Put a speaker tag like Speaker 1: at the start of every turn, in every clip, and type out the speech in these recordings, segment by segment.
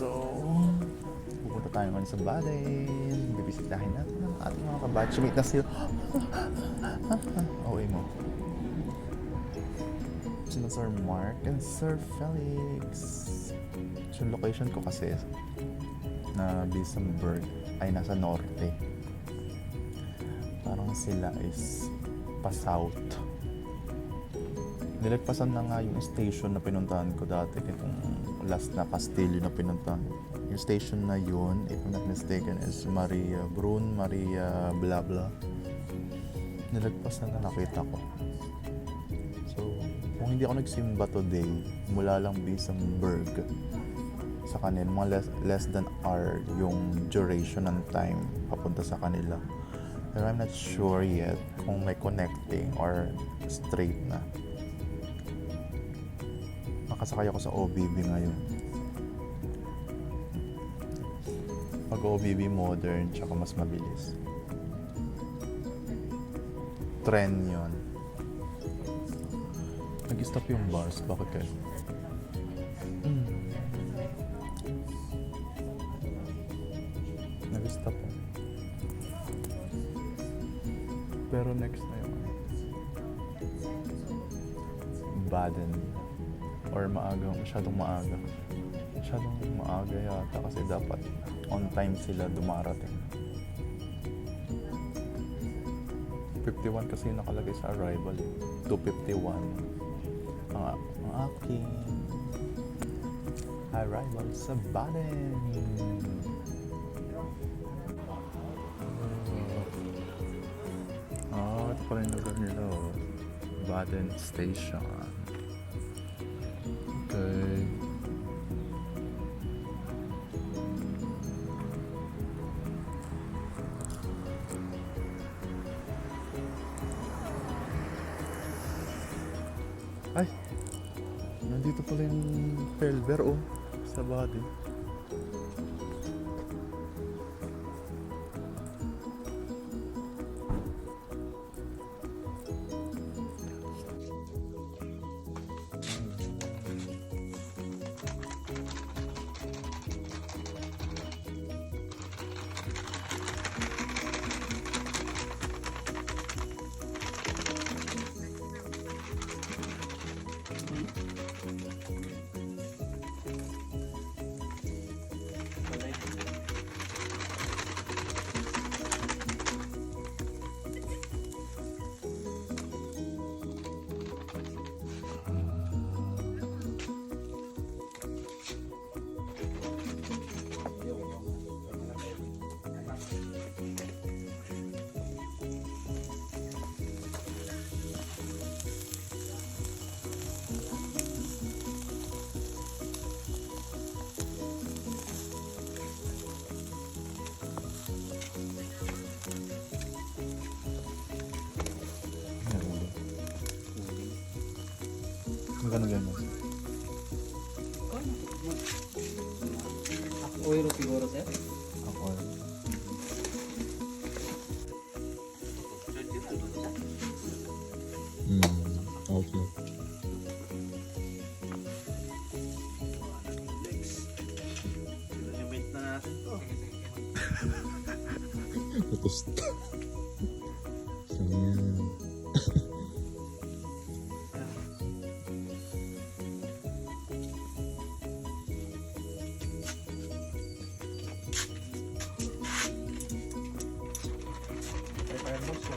Speaker 1: So, pupunta tayo ngayon sa Baden. Bibisitahin natin ang ating mga kabatchmate na sila. okay mo. Sina Sir Mark and Sir Felix. So, location ko kasi na Bisamburg ay nasa norte. Parang sila is pa-south. Nilagpasan na nga yung station na pinuntahan ko dati. Itong last na Castillo na pinuntahan. Yung station na yun, if I'm not mistaken, is Maria Brun, Maria blah blah. Nilagpasan na nakita ko. So, kung hindi ako nagsimba today, mula lang Bisamburg sa kanila, mga less, less than hour yung duration ng time papunta sa kanila. Pero I'm not sure yet kung may connecting or straight na. Nakasakay ako sa OBB ngayon. Pag OBB modern, tsaka mas mabilis. Trend yon. Nag-stop yung bus. Bakit kaya? Hmm. Nag-stop. Pero next na ano, Baden. Or maaga, masyadong maaga. Masyadong maaga yata kasi dapat on time sila dumarating. 51 kasi nakalagay sa arrival. eh. 251. Ang, ang aking arrival sa Baden. Oh, ito pala yung lugar nila. oh. Baden Station. Okay. Ay! Nandito pala yung Pelver, oh. Sa Baden.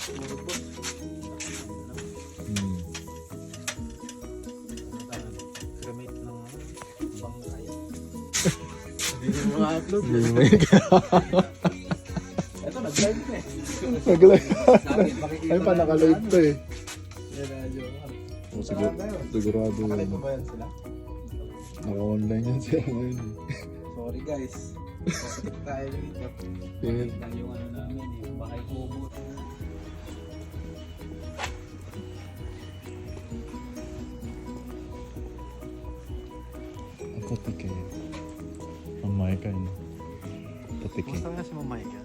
Speaker 1: Hmm.
Speaker 2: Gamit ng ano, bangkay. Hindi mga upload. Ito, nag-live na eh.
Speaker 1: Nag-live.
Speaker 2: Sabi, makikita
Speaker 1: Ay pa, naka-live to eh. Oh, siguro, sigurado
Speaker 2: Nakalive
Speaker 1: yun.
Speaker 2: ba yan sila?
Speaker 1: Naka-online yan siya ngayon. eh.
Speaker 2: Sorry guys. Pasikip tayo dito.
Speaker 1: Yan.
Speaker 2: Yung ano namin eh, bahay kubo.
Speaker 1: Ang mic ay. Putik eh.
Speaker 2: Kumusta nga si Mamay ka?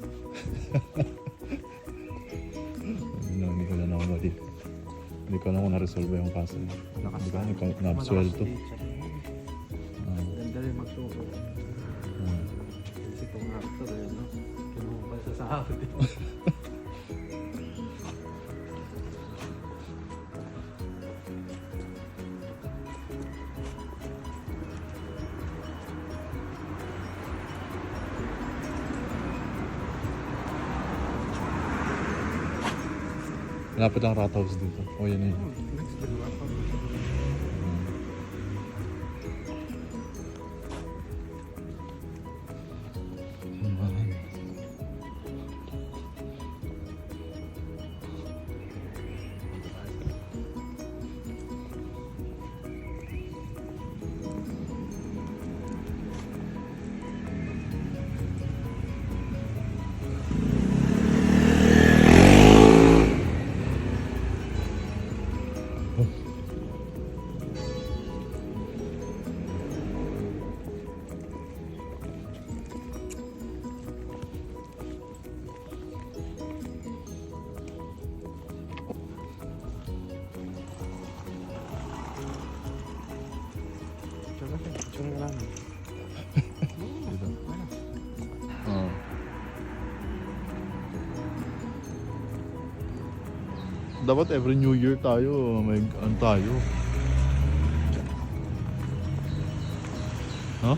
Speaker 1: No, hindi ko na nakamali. Hindi ko alam kung na-resolve yung kaso. Hindi ko alam kung na-absuelto. Lapit ang rat house dito. O yan yun. Dapat every New Year tayo, may ano tayo. Ha?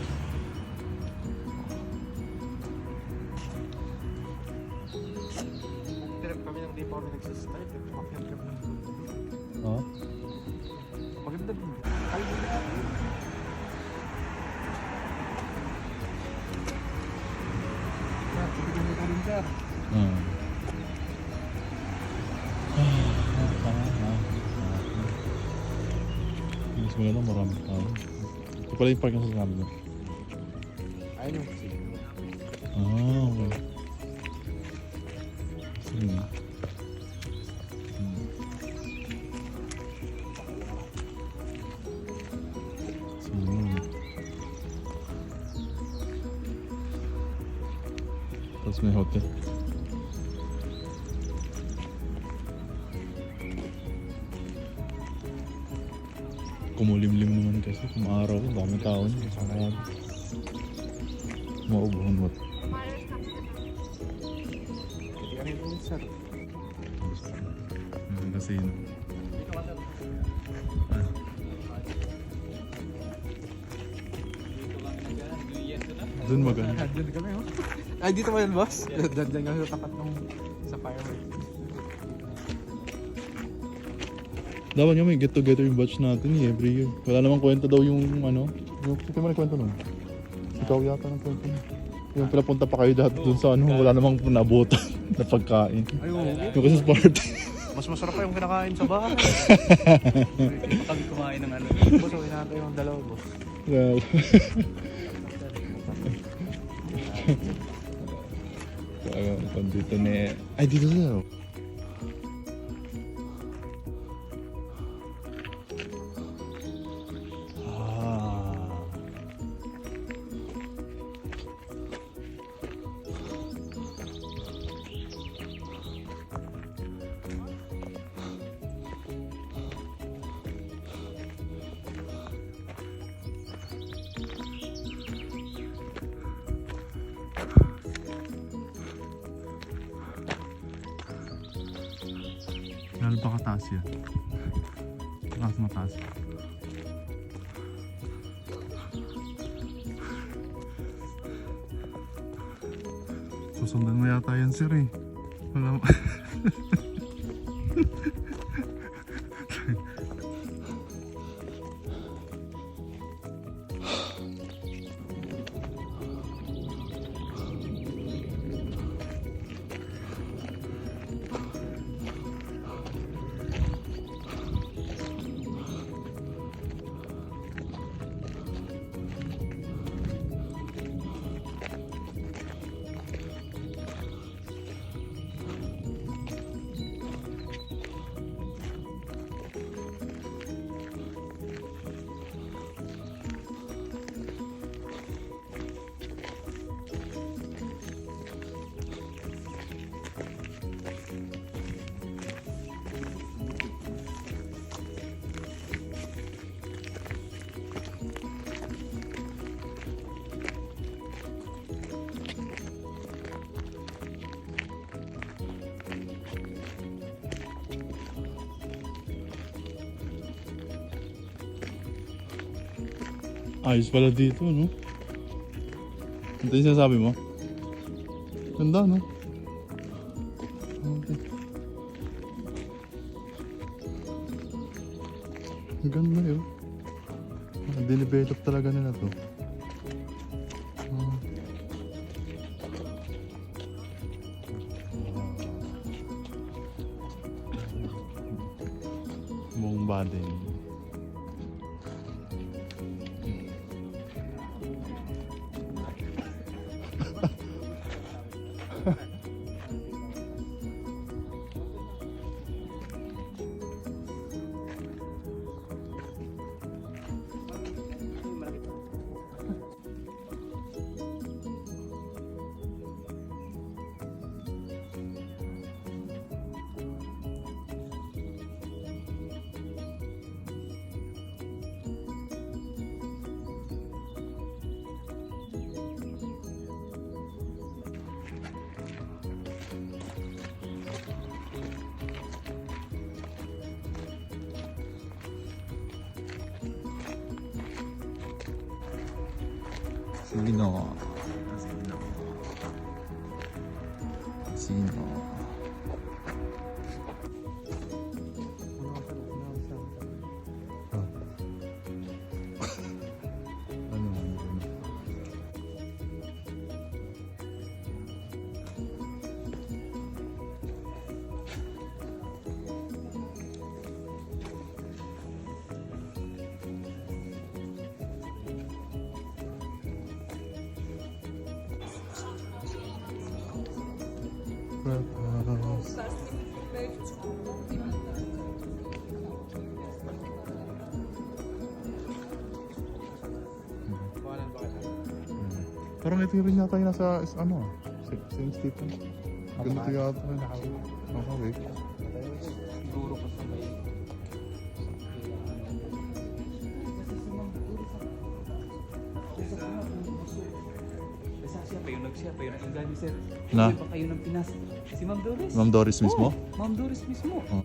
Speaker 2: Trip kami nang di pa kami nagsistart. eh. Umakyat kami ng bundok.
Speaker 1: Ha?
Speaker 2: Maganda din. Ay, Ah,
Speaker 1: Hmm. Maganda maraming tao. Ito pala yung parking sa sabi mo.
Speaker 2: Ayun yung sige.
Speaker 1: Ah, okay. Sige. Hmm. Sige. Tapos may hotel. Kumulimlim naman kasi kung araw, dami tao niya. Kaya maubuhan mo.
Speaker 2: Hindi ka rin rin sir.
Speaker 1: Ang casino.
Speaker 2: Dito ka sir.
Speaker 1: Doon maganda.
Speaker 2: Diyan kami oh. Ay, dito ba yun boss? Diyan diyan kami sa tapat ng sa fireworks.
Speaker 1: Dapat nga may get together yung batch natin eh, every year. Wala namang kwenta daw yung ano. Yung, ito mo kwento nun. Ikaw yata ng kwento nun. Yung pinapunta pa kayo dati dun sa ano, wala namang nabutan na pagkain.
Speaker 2: Ay, oo.
Speaker 1: Yung kasi party.
Speaker 2: Mas masarap pa yung kinakain sa bahay.
Speaker 3: Pag kumain ng ano.
Speaker 2: boss, oh, inaantay yung dalawa boss.
Speaker 1: Well, Kaya dito na eh. Ay, dito na. Lalo pa kataas yan. Taas mataas. Susundan mo yata yan sir eh. Wala Ayos pala dito, no? Ito yung sinasabi mo? Ganda, no? Okay. Ang ganda yun. Ah, Dinevelop talaga nila to. Ah. Buong Baden. Sino? Sino?
Speaker 2: Kita?
Speaker 1: Hmm. Parang ito rin yata yung nasa ano. St. Stephen. Ganito yata. Nakawig.
Speaker 3: Siya pa pa yung nag sir.
Speaker 1: Na?
Speaker 3: Hindi pa kayo ng Pinas. Si Ma'am Doris.
Speaker 1: Ma'am Doris mismo?
Speaker 3: Oh, Ma'am Doris mismo.
Speaker 1: Oh.